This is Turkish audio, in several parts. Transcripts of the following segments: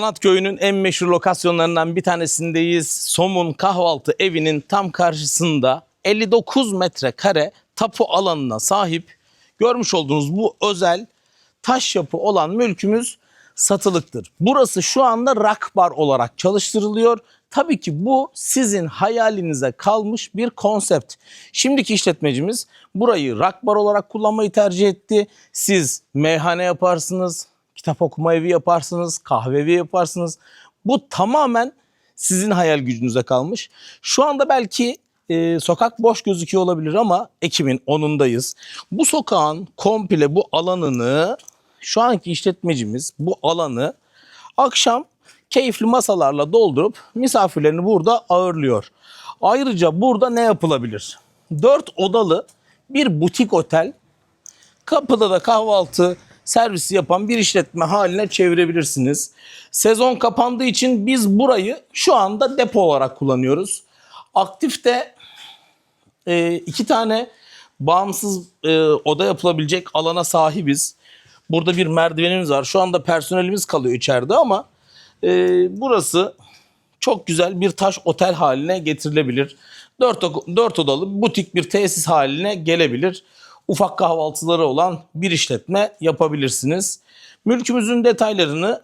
Sanat Köyü'nün en meşhur lokasyonlarından bir tanesindeyiz. Somun Kahvaltı Evi'nin tam karşısında 59 metrekare tapu alanına sahip görmüş olduğunuz bu özel taş yapı olan mülkümüz satılıktır. Burası şu anda rock bar olarak çalıştırılıyor. Tabii ki bu sizin hayalinize kalmış bir konsept. Şimdiki işletmecimiz burayı rock bar olarak kullanmayı tercih etti. Siz meyhane yaparsınız, kitap okuma evi yaparsınız, kahve evi yaparsınız. Bu tamamen sizin hayal gücünüze kalmış. Şu anda belki e, sokak boş gözüküyor olabilir ama Ekim'in 10'undayız. Bu sokağın komple bu alanını şu anki işletmecimiz bu alanı akşam keyifli masalarla doldurup misafirlerini burada ağırlıyor. Ayrıca burada ne yapılabilir? 4 odalı bir butik otel Kapıda da kahvaltı servisi yapan bir işletme haline çevirebilirsiniz. Sezon kapandığı için biz burayı şu anda depo olarak kullanıyoruz. Aktifte e, iki tane bağımsız e, oda yapılabilecek alana sahibiz. Burada bir merdivenimiz var. Şu anda personelimiz kalıyor içeride ama e, burası çok güzel bir taş otel haline getirilebilir. Dört, o- dört odalı butik bir tesis haline gelebilir. Ufak kahvaltıları olan bir işletme yapabilirsiniz. Mülkümüzün detaylarını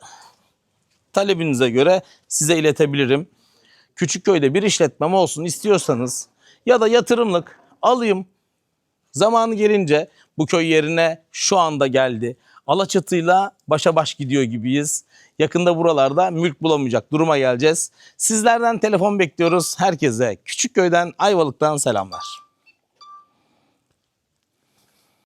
talebinize göre size iletebilirim. Küçükköy'de bir işletmem olsun istiyorsanız ya da yatırımlık alayım Zamanı gelince bu köy yerine şu anda geldi. Alaçatı'yla başa baş gidiyor gibiyiz. Yakında buralarda mülk bulamayacak duruma geleceğiz. Sizlerden telefon bekliyoruz. Herkese Küçükköy'den Ayvalık'tan selamlar.